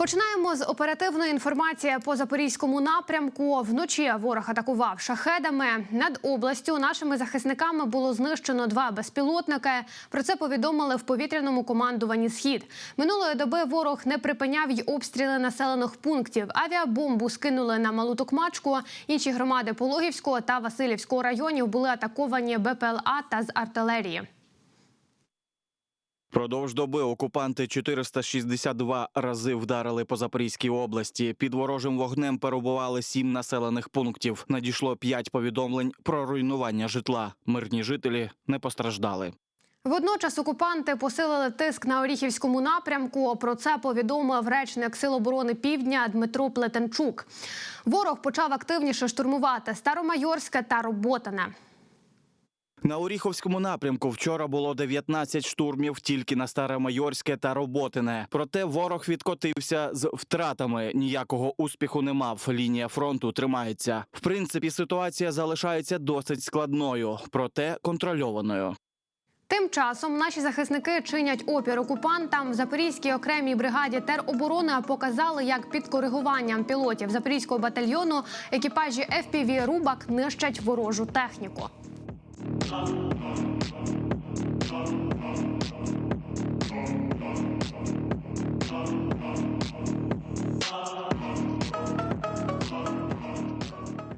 Починаємо з оперативної інформації по запорізькому напрямку. Вночі ворог атакував шахедами. Над областю нашими захисниками було знищено два безпілотники. Про це повідомили в повітряному командуванні Схід. Минулої доби ворог не припиняв й обстріли населених пунктів. Авіабомбу скинули на Малу Токмачку. Інші громади Пологівського та Васильівського районів були атаковані БПЛА та з артилерії. Продовж доби окупанти 462 рази вдарили по Запорізькій області. Під ворожим вогнем перебували сім населених пунктів. Надійшло п'ять повідомлень про руйнування житла. Мирні жителі не постраждали. Водночас окупанти посилили тиск на Оріхівському напрямку. Про це повідомив речник Сил оборони Півдня Дмитро Плетенчук. Ворог почав активніше штурмувати Старомайорське та Роботине. На Оріховському напрямку вчора було 19 штурмів тільки на Старомайорське та Роботине. Проте ворог відкотився з втратами. Ніякого успіху не мав. Лінія фронту тримається. В принципі, ситуація залишається досить складною, проте контрольованою. Тим часом наші захисники чинять опір окупантам. В Запорізькій окремій бригаді тероборони показали, як під коригуванням пілотів запорізького батальйону екіпажі FPV «Рубак» нищать ворожу техніку. Oh, oh, oh.